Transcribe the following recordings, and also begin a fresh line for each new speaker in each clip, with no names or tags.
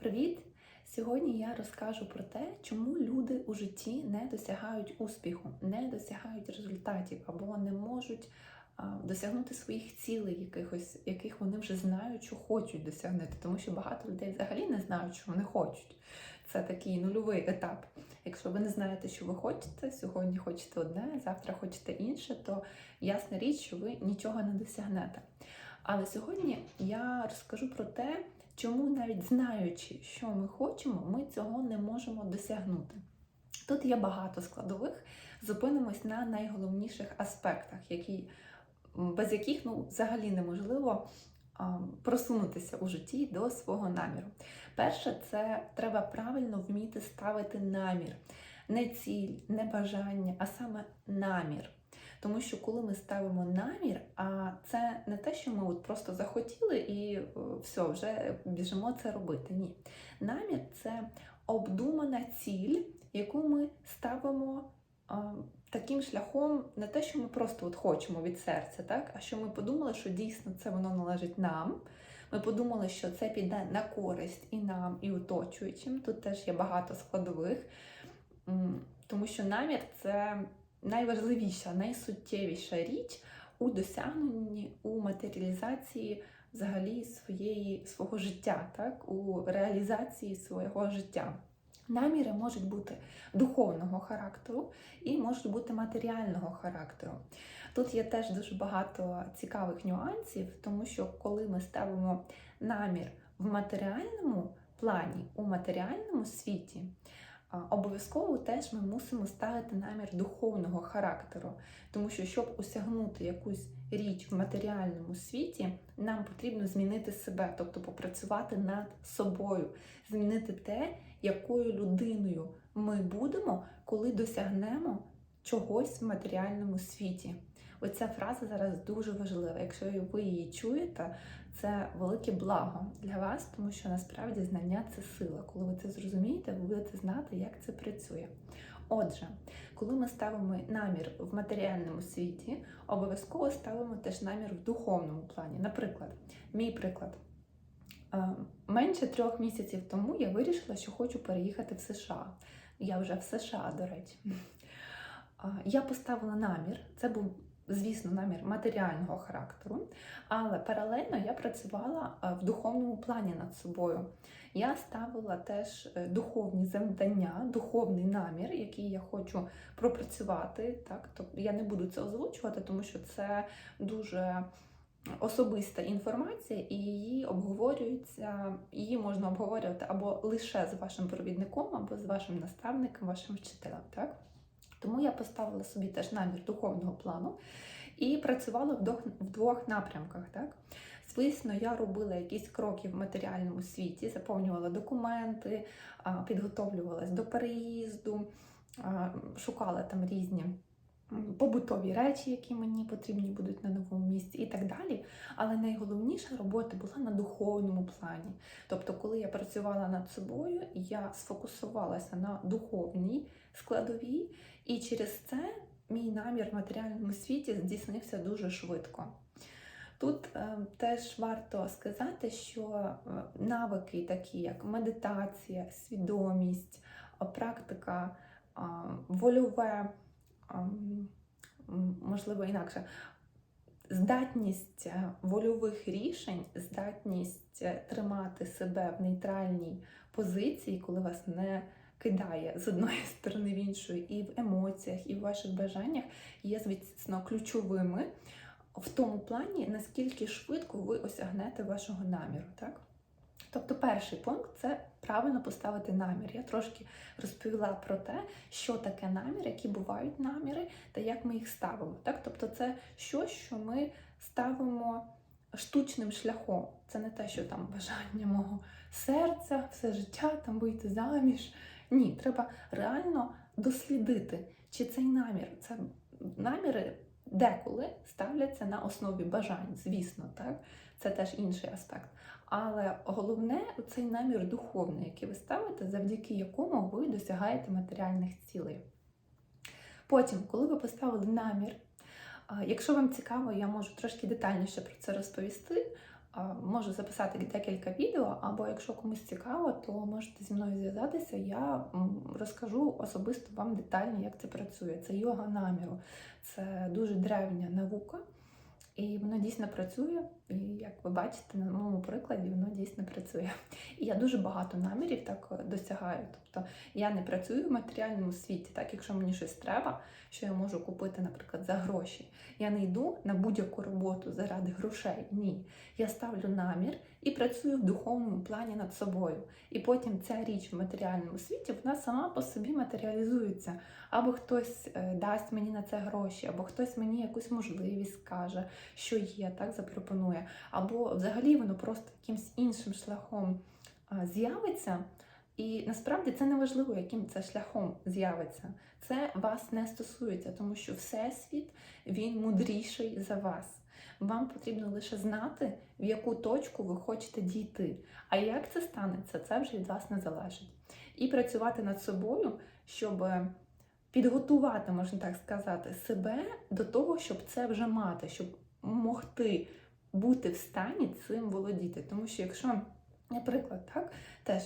Привіт! Сьогодні я розкажу про те, чому люди у житті не досягають успіху, не досягають результатів або не можуть досягнути своїх цілей, якихось, яких вони вже знають, що хочуть досягнути. Тому що багато людей взагалі не знають, що вони хочуть. Це такий нульовий етап. Якщо ви не знаєте, що ви хочете, сьогодні хочете одне, завтра хочете інше, то ясна річ, що ви нічого не досягнете. Але сьогодні я розкажу про те, чому навіть знаючи, що ми хочемо, ми цього не можемо досягнути. Тут є багато складових, зупинимось на найголовніших аспектах, які, без яких ну, взагалі неможливо а, просунутися у житті до свого наміру. Перше, це треба правильно вміти ставити намір. Не ціль, не бажання, а саме намір. Тому що коли ми ставимо намір, а це не те, що ми от просто захотіли і е, все, вже біжимо це робити. Ні. Намір це обдумана ціль, яку ми ставимо таким шляхом, не те, що ми просто от хочемо від серця, так? а що ми подумали, що дійсно це воно належить нам. Ми подумали, що це піде на користь і нам, і оточуючим. Тут теж є багато складових, тому що намір це найважливіша, найсуттєвіша річ у досягненні, у матеріалізації взагалі своєї, свого життя, так? у реалізації свого життя. Наміри можуть бути духовного характеру і можуть бути матеріального характеру. Тут є теж дуже багато цікавих нюансів, тому що коли ми ставимо намір в матеріальному плані, у матеріальному світі, Обов'язково теж ми мусимо ставити намір духовного характеру, тому що, щоб осягнути якусь річ в матеріальному світі, нам потрібно змінити себе, тобто попрацювати над собою, змінити те, якою людиною ми будемо, коли досягнемо чогось в матеріальному світі. Оця фраза зараз дуже важлива. Якщо ви її чуєте, це велике благо для вас, тому що насправді знання це сила. Коли ви це зрозумієте, ви будете знати, як це працює. Отже, коли ми ставимо намір в матеріальному світі, обов'язково ставимо теж намір в духовному плані. Наприклад, мій приклад. Менше трьох місяців тому я вирішила, що хочу переїхати в США. Я вже в США, до речі. Я поставила намір, це був звісно, намір матеріального характеру, але паралельно я працювала е, в духовному плані над собою. Я ставила теж е, духовні завдання, духовний намір, який я хочу пропрацювати. Так? Тобто я не буду це озвучувати, тому що це дуже особиста інформація, і її обговорюється, її можна обговорювати або лише з вашим провідником, або з вашим наставником, вашим вчителем. Так? Тому я поставила собі теж намір духовного плану і працювала в двох, напрямках. Так? Звісно, я робила якісь кроки в матеріальному світі, заповнювала документи, підготовлювалась до переїзду, шукала там різні. Побутові речі, які мені потрібні будуть на новому місці, і так далі. Але найголовніша робота була на духовному плані. Тобто, коли я працювала над собою, я сфокусувалася на духовній складовій, і через це мій намір в матеріальному світі здійснився дуже швидко. Тут е, теж варто сказати, що е, навики, такі як медитація, свідомість, практика, е, вольове, можливо, інакше, здатність е, вольових рішень, здатність е, тримати себе в нейтральній позиції, коли вас не кидає з одної сторони в іншу, і в емоціях, і в ваших бажаннях є, звісно, ключовими в тому плані, наскільки швидко ви осягнете вашого наміру. так? Тобто, перший пункт це правильно поставити намір. Я трошки розповіла про те, що таке намір, які бувають наміри та як ми їх ставимо. Так? Тобто, це щось, що ми ставимо штучним шляхом. Це не те, що там бажання мого серця, все життя там вийти заміж. Ні, треба реально дослідити, чи цей намір, це наміри деколи ставляться на основі бажань, звісно, так? Це теж інший аспект. Але головне цей намір духовний, який ви ставите, завдяки якому ви досягаєте матеріальних цілей. Потім, коли ви поставили намір, якщо вам цікаво, я можу трошки детальніше про це розповісти. Можу записати декілька відео, або якщо комусь цікаво, то можете зі мною зв'язатися. Я розкажу особисто вам детально, як це працює. Це йога наміру, це дуже древня наука. І воно дійсно працює, і як ви бачите на моєму прикладі, воно дійсно працює. І я дуже багато намірів так е, досягаю. Тобто я не працюю в матеріальному світі, так якщо мені щось треба, що я можу купити, наприклад, за гроші. Я не йду на будь-яку роботу заради грошей. Ні. Я ставлю намір і працюю в духовному плані над собою. І потім ця річ в матеріальному світі вона сама по собі матеріалізується. Або хтось е, дасть мені на це гроші, або хтось мені якусь можливість скаже, що є, так запропонує, або взагалі воно просто якимсь іншим шляхом з'явиться. І насправді це не важливо, яким це шляхом з'явиться. Це вас не стосується, тому що всесвіт він мудріший за вас. Вам потрібно лише знати, в яку точку ви хочете дійти. А як це станеться, це вже від вас не залежить. І працювати над собою, щоб підготувати, можна так сказати, себе до того, щоб це вже мати, щоб могти бути в стані цим володіти. Тому що якщо, наприклад, так, теж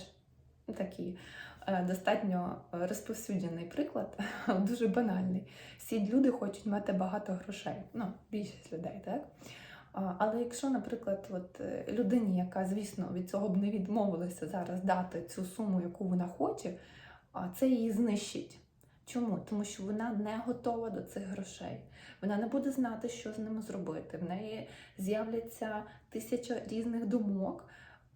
такий е, достатньо розповсюджений приклад, дуже банальний. Всі люди хочуть мати багато грошей. Ну, більшість людей, так? Але якщо, наприклад, от е, людині, яка, звісно, від цього б не відмовилася зараз дати цю суму, яку вона хоче, це її знищить. Чому? Тому що вона не готова до цих грошей. Вона не буде знати, що з ними зробити. В неї з'являться тисяча різних думок,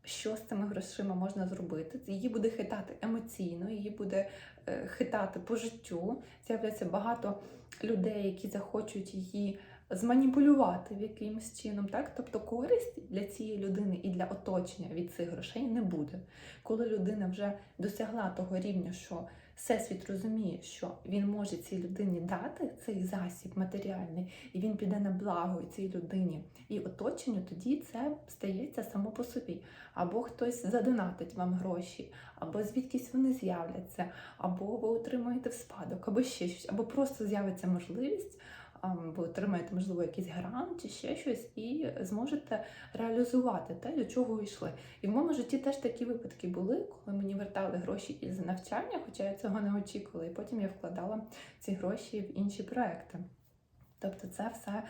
що з цими грошима можна зробити. Її буде хитати емоційно, її буде е, хитати по життю. З'являться багато людей, які захочуть її зманіпулювати в якимось чином. Так? Тобто користь для цієї людини і для оточення від цих грошей не буде. Коли людина вже досягла того рівня, що Всесвіт розуміє, що він може цій людині дати цей засіб матеріальний, і він піде на благо цій людині і оточенню, тоді це стається само по собі. Або хтось задонатить вам гроші, або звідкись вони з'являться, або ви отримаєте в спадок, або ще щось, або просто з'явиться можливість. Ви отримаєте, можливо, якийсь грант чи ще щось, і зможете реалізувати те, до чого ви йшли. І в моєму житті теж такі випадки були, коли мені вертали гроші із навчання, хоча я цього не очікувала, і потім я вкладала ці гроші в інші проекти. Тобто, це все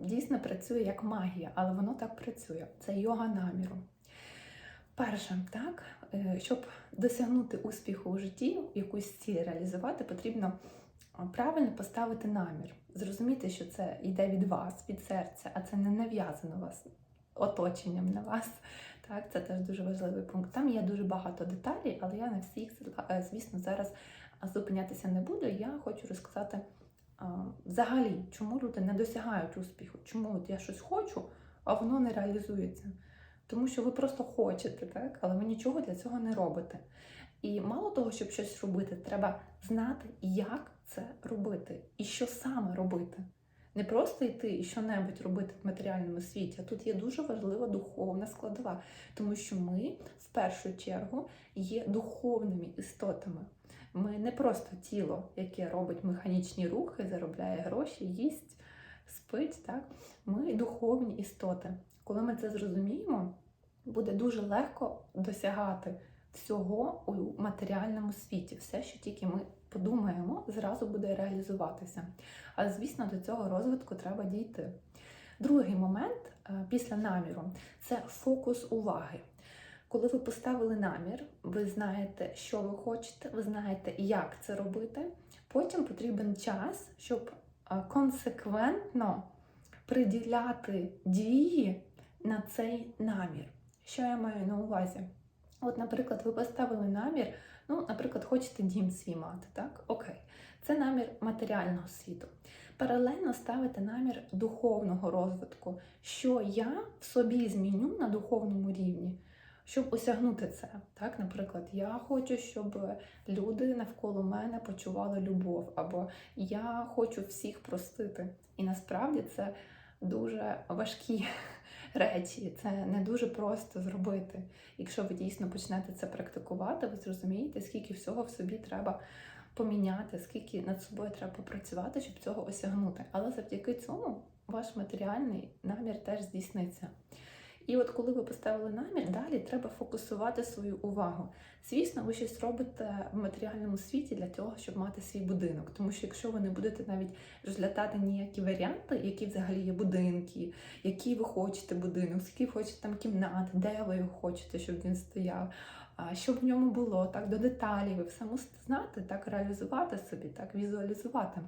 дійсно працює як магія, але воно так працює. Це йога наміру. Перше, так, е, щоб досягнути успіху у житті, якусь ціль реалізувати, потрібно правильно поставити намір. Зрозуміти, що це йде від вас, від серця, а це не нав'язано вас оточенням на вас. Так, Це теж дуже важливий пункт. Там є дуже багато деталей, але я на всіх, е, звісно, зараз зупинятися не буду. Я хочу розказати взагалі, чому люди не досягають успіху, чому от я щось хочу, а воно не реалізується. Тому що ви просто хочете, так? але ви нічого для цього не робите. І мало того, щоб щось робити, треба знати, як це робити і що саме робити. Не просто йти і що-небудь робити в матеріальному світі, а тут є дуже важлива духовна складова, тому що ми в першу чергу є духовними істотами. Ми не просто тіло, яке робить механічні рухи, заробляє гроші, їсть, спить. Так? Ми духовні істоти. Коли ми це зрозуміємо, буде дуже легко досягати всього у матеріальному світі. Все, що тільки ми подумаємо, зразу буде реалізуватися. Але, звісно, до цього розвитку треба дійти. Другий момент е, після наміру це фокус уваги. Коли ви поставили намір, ви знаєте, що ви хочете, ви знаєте, як це робити. Потім потрібен час, щоб е, консеквентно приділяти дії на цей намір. Що я маю на увазі? От, наприклад, ви поставили намір, ну, наприклад, хочете дім свій мати, так? Окей, це намір матеріального світу. Паралельно ставите намір духовного розвитку, що я в собі зміню на духовному рівні, щоб осягнути це. Так, Наприклад, я хочу, щоб люди навколо мене почували любов, або я хочу всіх простити. І насправді це дуже важкі речі. Це не дуже просто зробити. Якщо ви дійсно почнете це практикувати, ви зрозумієте, скільки всього в собі треба поміняти, скільки над собою треба попрацювати, щоб цього осягнути. Але завдяки цьому ваш матеріальний намір теж здійсниться. І от коли ви поставили намір, далі треба фокусувати свою увагу. Звісно, ви щось робите в матеріальному світі для того, щоб мати свій будинок. Тому що якщо ви не будете навіть розглядати ніякі варіанти, які взагалі є будинки, які ви хочете будинок, скільки хочете там кімнат, де ви його хочете, щоб він стояв, що в ньому було, так до деталей, ви все мусите знати, так реалізувати собі, так візуалізувати.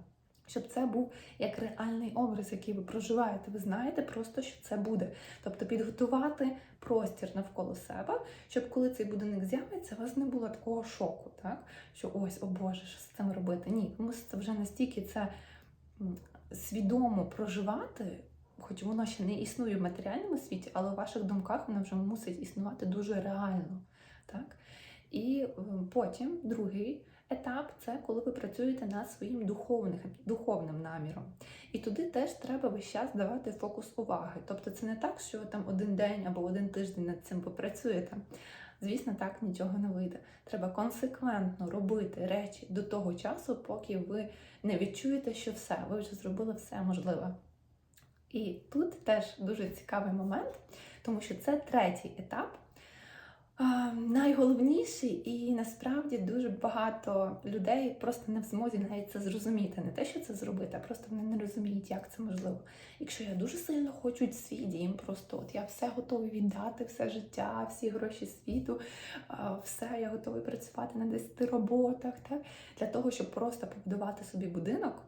Щоб це був як реальний образ, який ви проживаєте. Ви знаєте просто, що це буде. Тобто підготувати простір навколо себе, щоб коли цей будинок з'явиться, у вас не було такого шоку, так? що ось, о Боже, що з цим робити. Ні, ви мусите вже настільки це свідомо проживати, хоч воно ще не існує в матеріальному світі, але у ваших думках воно вже мусить існувати дуже реально. Так? І потім другий етап це коли ви працюєте над своїм духовним, духовним наміром. І туди теж треба весь час давати фокус уваги. Тобто це не так, що там один день або один тиждень над цим попрацюєте. Звісно, так нічого не вийде. Треба консеквентно робити речі до того часу, поки ви не відчуєте, що все, ви вже зробили все можливе. І тут теж дуже цікавий момент, тому що це третій етап. Найголовніший, і насправді дуже багато людей просто не в змозі навіть це зрозуміти. Не те, що це зробити, а просто вони не розуміють, як це можливо. Якщо я дуже сильно хочу свій дім, просто от я все готовий віддати, все життя, всі гроші світу, все я готовий працювати на 10 роботах, так? для того, щоб просто побудувати собі будинок,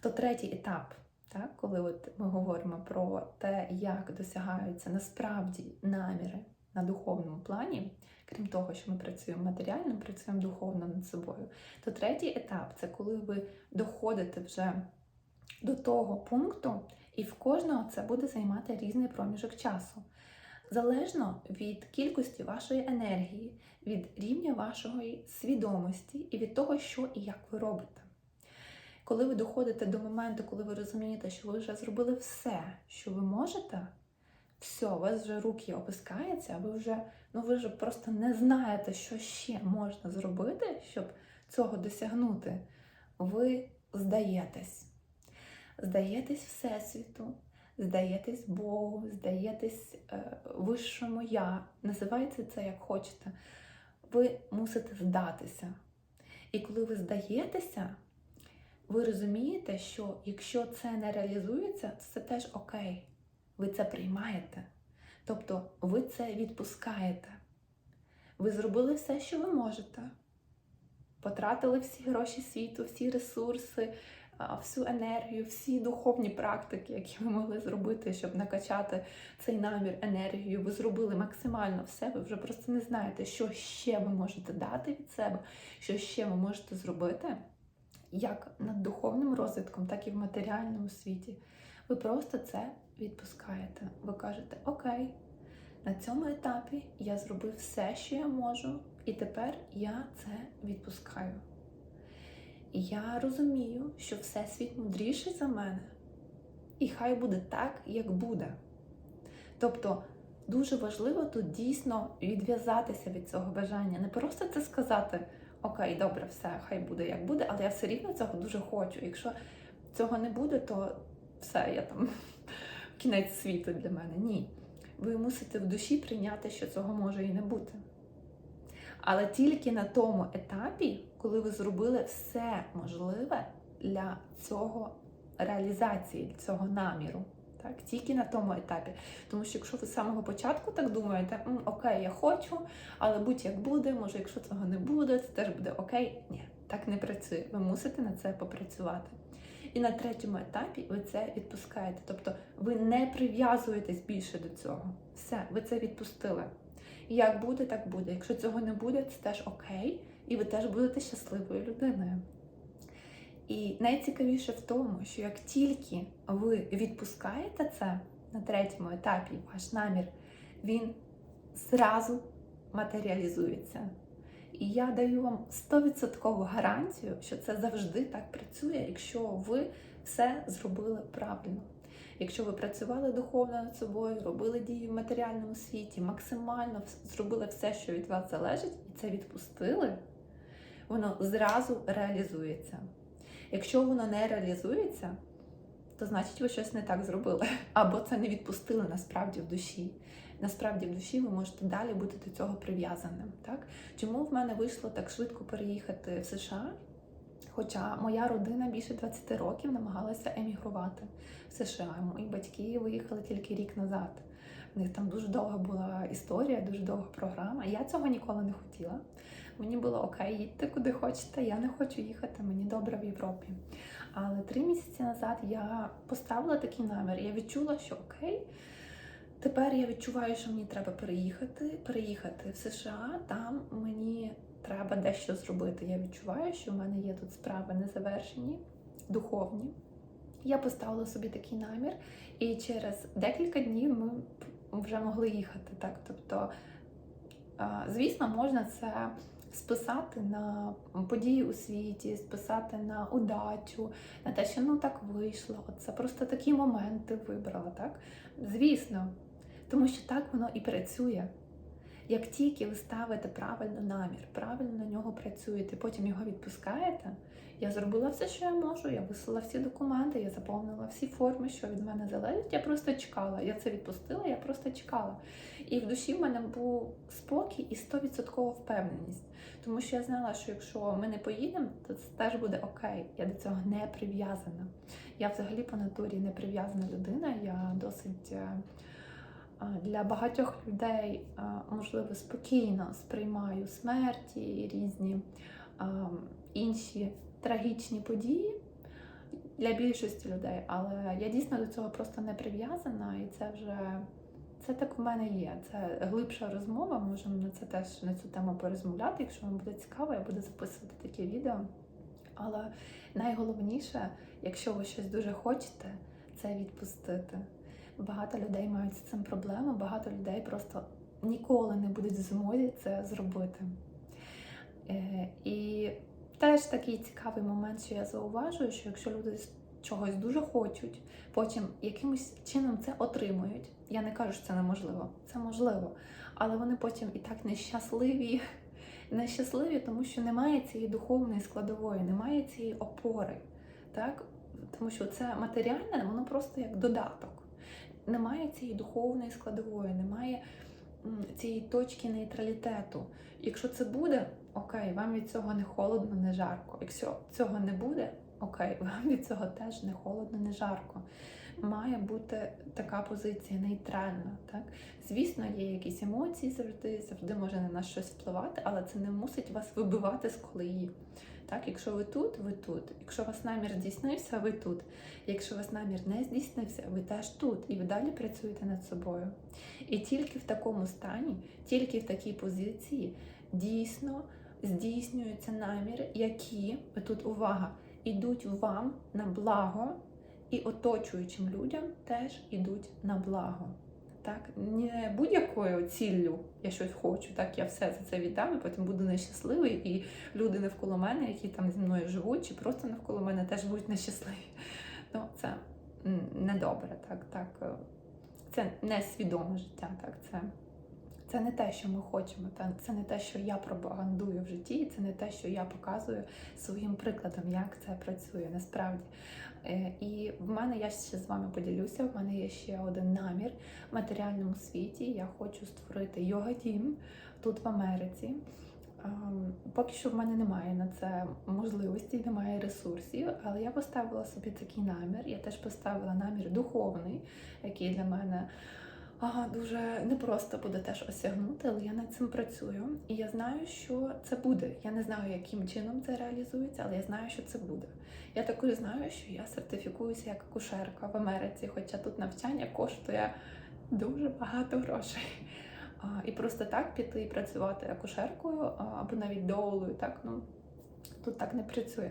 то третій етап. Так, коли от ми говоримо про те, як досягаються насправді наміри на духовному плані, крім того, що ми працюємо матеріально, працюємо духовно над собою, то третій етап це коли ви доходите вже до того пункту, і в кожного це буде займати різний проміжок часу. Залежно від кількості вашої енергії, від рівня вашої свідомості і від того, що і як ви робите. Коли ви доходите до моменту, коли ви розумієте, що ви вже зробили все, що ви можете, все, у вас вже руки опускаються, ви вже, ну ви вже просто не знаєте, що ще можна зробити, щоб цього досягнути. Ви здаєтесь. Здаєтесь Всесвіту, здаєтесь Богу, здаєтесь е, вищому я. Називайте це як хочете. Ви мусите здатися. І коли ви здаєтеся, ви розумієте, що якщо це не реалізується, це теж окей. Ви це приймаєте. Тобто ви це відпускаєте. Ви зробили все, що ви можете. Потратили всі гроші світу, всі ресурси, всю енергію, всі духовні практики, які ви могли зробити, щоб накачати цей намір енергію. Ви зробили максимально все. Ви вже просто не знаєте, що ще ви можете дати від себе, що ще ви можете зробити як над духовним розвитком, так і в матеріальному світі. Ви просто це відпускаєте. Ви кажете, окей, на цьому етапі я зробив все, що я можу, і тепер я це відпускаю. Я розумію, що Всесвіт мудріший за мене, і хай буде так, як буде. Тобто дуже важливо тут дійсно відв'язатися від цього бажання, не просто це сказати окей, добре, все, хай буде як буде, але я все рівно цього дуже хочу. Якщо цього не буде, то все, я там кінець світу для мене. Ні. Ви мусите в душі прийняти, що цього може і не бути. Але тільки на тому етапі, коли ви зробили все можливе для цього реалізації, цього наміру. Так, тільки на тому етапі. Тому що якщо ви з самого початку так думаєте, окей, я хочу, але будь-як буде, може, якщо цього не буде, це теж буде окей. Ні, так не працює. Ви мусите на це попрацювати. І на третьому етапі ви це відпускаєте. Тобто ви не прив'язуєтесь більше до цього. Все, ви це відпустили. І як буде, так буде. Якщо цього не буде, це теж окей, і ви теж будете щасливою людиною. І найцікавіше в тому, що як тільки ви відпускаєте це на третьому етапі, ваш намір, він зразу матеріалізується. І я даю вам 100% гарантію, що це завжди так працює, якщо ви все зробили правильно. Якщо ви працювали духовно над собою, робили дії в матеріальному світі, максимально зробили все, що від вас залежить, і це відпустили, воно зразу реалізується. Якщо воно не реалізується, то значить ви щось не так зробили. Або це не відпустили насправді в душі. Насправді в душі ви можете далі бути до цього прив'язаним. Так? Чому в мене вийшло так швидко переїхати в США? Хоча моя родина більше 20 років намагалася емігрувати в США. Мої батьки виїхали тільки рік назад. У них там дуже довга була історія, дуже довга програма. Я цього ніколи не хотіла. Мені було окей, їдьте куди хочете, я не хочу їхати, мені добре в Європі. Але три місяці назад я поставила такий намір. Я відчула, що окей, тепер я відчуваю, що мені треба переїхати, переїхати в США. Там мені треба дещо зробити. Я відчуваю, що в мене є тут справи незавершені, духовні. Я поставила собі такий намір, і через декілька днів ми вже могли їхати. Так, тобто, звісно, можна це списати на події у світі, списати на удачу, на те, що ну так вийшло. Це просто такі моменти вибрала, так? Звісно, тому що так воно і працює. Як тільки ви ставите правильно намір, правильно на нього працюєте, потім його відпускаєте. Я зробила все, що я можу. Я вислала всі документи, я заповнила всі форми, що від мене залежить. Я просто чекала. Я це відпустила, я просто чекала. І в душі в мене був спокій і 100% впевненість. Тому що я знала, що якщо ми не поїдемо, то це теж буде окей. Я до цього не прив'язана. Я взагалі по натурі не прив'язана людина. Я досить. Для багатьох людей, можливо, спокійно сприймаю смерті і різні інші трагічні події для більшості людей, але я дійсно до цього просто не прив'язана, і це вже це так в мене є. Це глибша розмова. Можемо на це теж на цю тему порозмовляти. Якщо вам буде цікаво, я буду записувати таке відео. Але найголовніше, якщо ви щось дуже хочете, це відпустити. Багато людей мають з цим проблеми, багато людей просто ніколи не будуть в змозі це зробити. Е, І теж такий цікавий момент, що я зауважую, що якщо люди чогось дуже хочуть, потім якимось чином це отримують. Я не кажу, що це неможливо, це можливо. Але вони потім і так нещасливі, нещасливі, тому що немає цієї духовної складової, немає цієї опори. Так? Тому що це матеріальне, воно просто як додаток немає цієї духовної складової, немає цієї точки нейтралітету. Якщо це буде, окей, вам від цього не холодно, не жарко. Якщо цього не буде, окей, вам від цього теж не холодно, не жарко. Має бути така позиція нейтральна. Так? Звісно, є якісь емоції завжди, завжди може на нас щось впливати, але це не мусить вас вибивати з колеї. Так, якщо ви тут, ви тут. Якщо у вас намір здійснився, ви тут. Якщо у вас намір не здійснився, ви теж тут. І ви далі працюєте над собою. І тільки в такому стані, тільки в такій позиції дійсно здійснюються наміри, які тут увага, ідуть вам на благо, і оточуючим людям теж ідуть на благо. Так, не будь-якою ціллю я щось хочу, так я все за це віддам, і потім буду нещасливий, і люди навколо мене, які там зі мною живуть, чи просто навколо мене теж будуть нещасливі. Ну, це недобре, так, так. е, Це не свідоме життя, так, це, це не те, що ми хочемо, це не те, що я пропагандую в житті, і це не те, що я показую своїм прикладом, як це працює насправді. Е, І в мене я ще з вами поділюся. В мене є ще один намір в матеріальному світі. Я хочу створити йога-дім тут в Америці. Ем, Поки що в мене немає на це можливості, немає ресурсів, але я поставила собі такий намір. Я теж поставила намір духовний, який для мене дуже непросто буде теж осягнути, але я над цим працюю. І я знаю, що це буде. Я не знаю, яким чином це реалізується, але я знаю, що це буде. Я також знаю, що я сертифікуюся як акушерка в Америці, хоча тут навчання коштує дуже багато грошей. А, І просто так піти і працювати акушеркою або навіть доулою, так ну тут так не працює.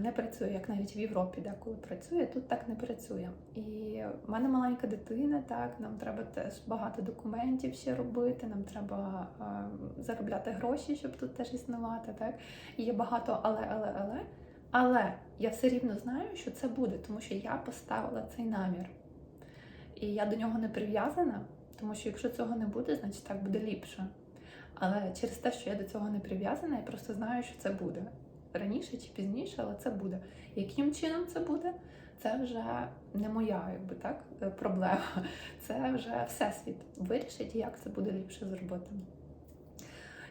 Не працює, як навіть в Європі, деколи працює, тут так не працює. І в мене маленька дитина, так нам треба теж багато документів ще робити. Нам треба а, заробляти гроші, щоб тут теж існувати. Так і є багато але, але, але. Але я все рівно знаю, що це буде, тому що я поставила цей намір. І я до нього не прив'язана, тому що якщо цього не буде, значить так буде ліпше. Але через те, що я до цього не прив'язана, я просто знаю, що це буде. Раніше чи пізніше, але це буде. Яким чином це буде? це вже не моя, якби так, е, проблема. Це вже всесвіт вирішить, як це буде ліпше зробити.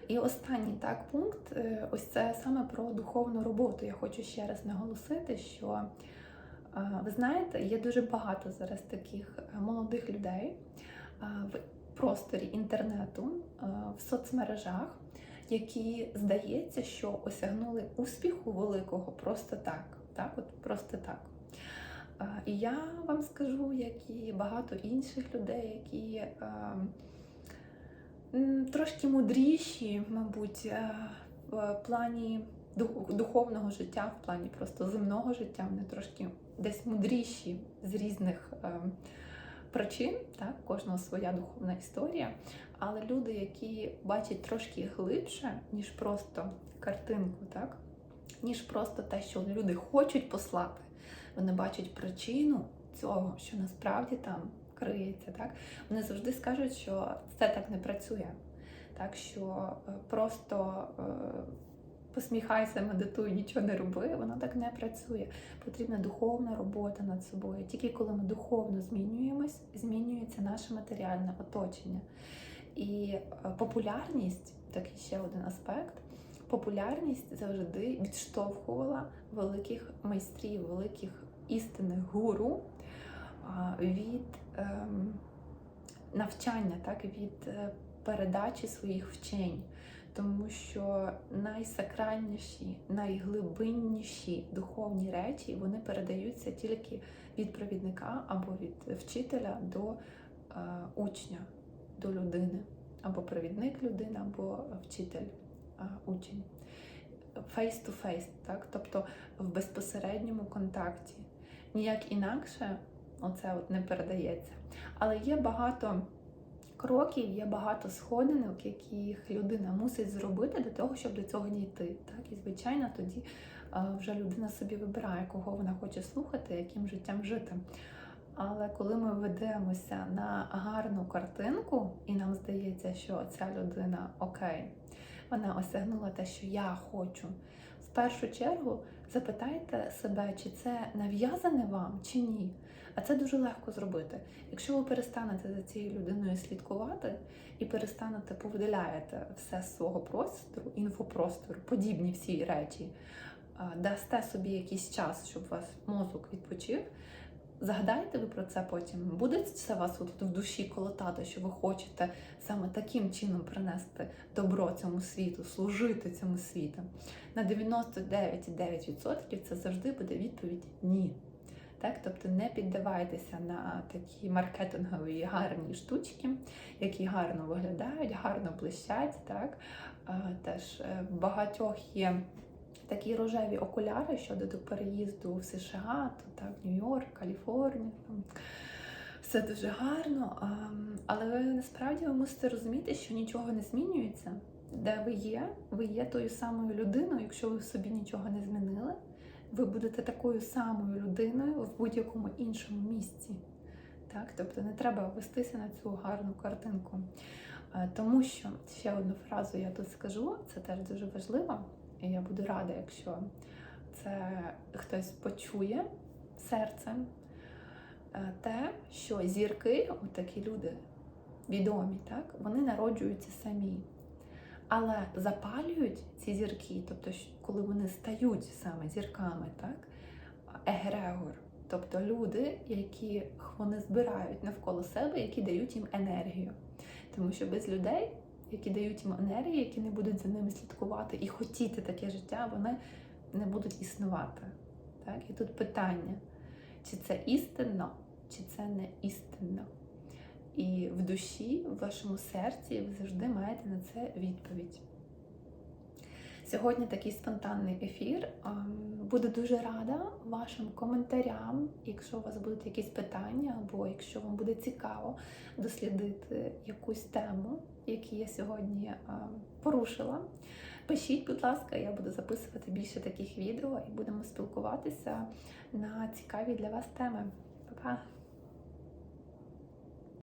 І останній так пункт е, ось це саме про духовну роботу. Я хочу ще раз наголосити, що е, ви знаєте, є дуже багато зараз таких молодих людей в просторі інтернету, в соцмережах, які здається, що осягнули успіху великого просто так. Так, от просто так. І я вам скажу, як і багато інших людей, які трошки мудріші, мабуть, в плані духовного життя, в плані просто земного життя, вони трошки десь мудріші з різних е, причин, так, кожного своя духовна історія. Але люди, які бачать трошки глибше, ніж просто картинку, так, ніж просто те, що люди хочуть послати, вони бачать причину цього, що насправді там криється. Так? Вони завжди скажуть, що це так не працює. Так що е, просто е, посміхайся, медитуй, нічого не роби, воно так не працює. Потрібна духовна робота над собою. Тільки коли ми духовно змінюємось, змінюється наше матеріальне оточення. І е, популярність, такий ще один аспект. Популярність завжди відштовхувала великих майстрів, великих істинних гуру від ем, навчання, так, від е, передачі своїх вчень. Тому що найсакральніші, найглибинніші духовні речі вони передаються тільки від провідника або від вчителя до е, учня, до людини, або провідник людини, або вчитель, учень. Face to face, так? тобто в безпосередньому контакті. Ніяк інакше оце от не передається. Але є багато кроків, є багато сходинок, яких людина мусить зробити для того, щоб до цього дійти. Так? І, звичайно, тоді вже людина собі вибирає, кого вона хоче слухати, яким життям жити. Але коли ми ведемося на гарну картинку, і нам здається, що ця людина окей, вона осягнула те, що я хочу. В першу чергу запитайте себе, чи це нав'язане вам, чи ні. А це дуже легко зробити. Якщо ви перестанете за цією людиною слідкувати і перестанете повидаляєте все з свого простору, інфопростору, подібні всі речі, дасте собі якийсь час, щоб вас мозок відпочив. Згадайте ви про це потім. Буде це вас от в душі колотати, що ви хочете саме таким чином принести добро цьому світу, служити цьому світу. На 99,9% це завжди буде відповідь ні. Так, тобто не піддавайтеся на такі маркетингові гарні штучки, які гарно виглядають, гарно блищать. Так? Теж е, багатьох є такі рожеві окуляри щодо до переїзду в США, то так, Нью-Йорк, Каліфорнія. Там. Все дуже гарно, але ви насправді ви мусите розуміти, що нічого не змінюється. Де ви є, ви є тою самою людиною, якщо ви собі нічого не змінили, ви будете такою самою людиною в будь-якому іншому місці. Так? Тобто не треба вестися на цю гарну картинку. Е, Тому що ще одну фразу я тут скажу, це теж дуже важливо, і я буду рада, якщо це хтось почує серцем. Е, Те, що зірки, такі люди відомі, так, вони народжуються самі. Але запалюють ці зірки, тобто, коли вони стають саме зірками, так, егрегор, тобто люди, які вони збирають навколо себе, які дають їм енергію. Тому що без людей, які дають їм енергію, які не будуть за ними слідкувати і хотіти таке життя, вони не будуть існувати. Так? І тут питання, чи це істинно, чи це не істинно. І в душі, в вашому серці ви завжди маєте на це відповідь. Сьогодні такий спонтанний ефір. Буду дуже рада вашим коментарям, якщо у вас будуть якісь питання, або якщо вам буде цікаво дослідити якусь тему, яку я сьогодні ем, порушила. Пишіть, будь ласка, я буду записувати більше таких відео і будемо спілкуватися на цікаві для вас теми. Па-па!